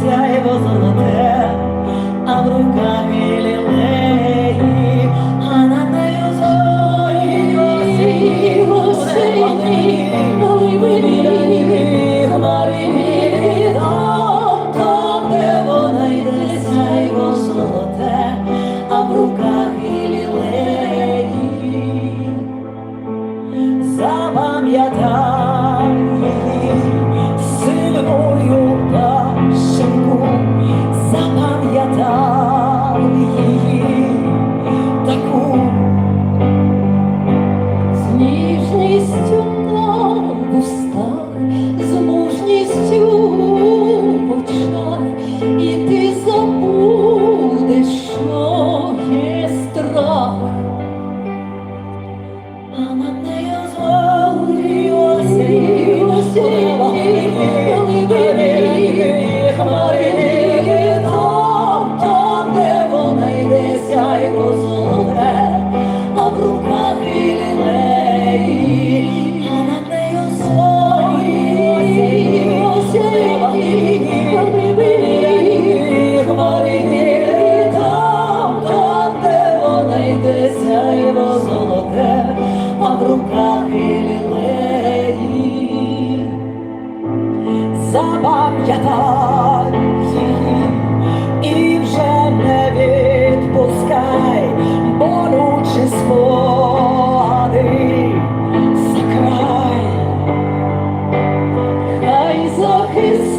сяйво золоте.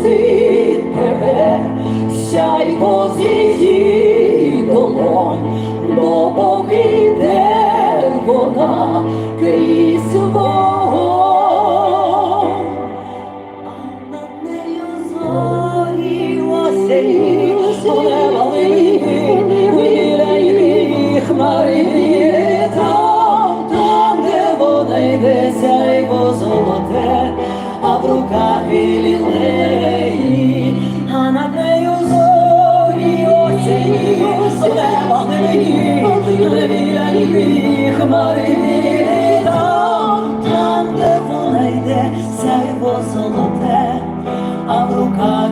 світ тебе, сяйво з долонь, бо поки вона крізь вогонь, а над нею зорілося і солева. йде все його золоте, а в руках.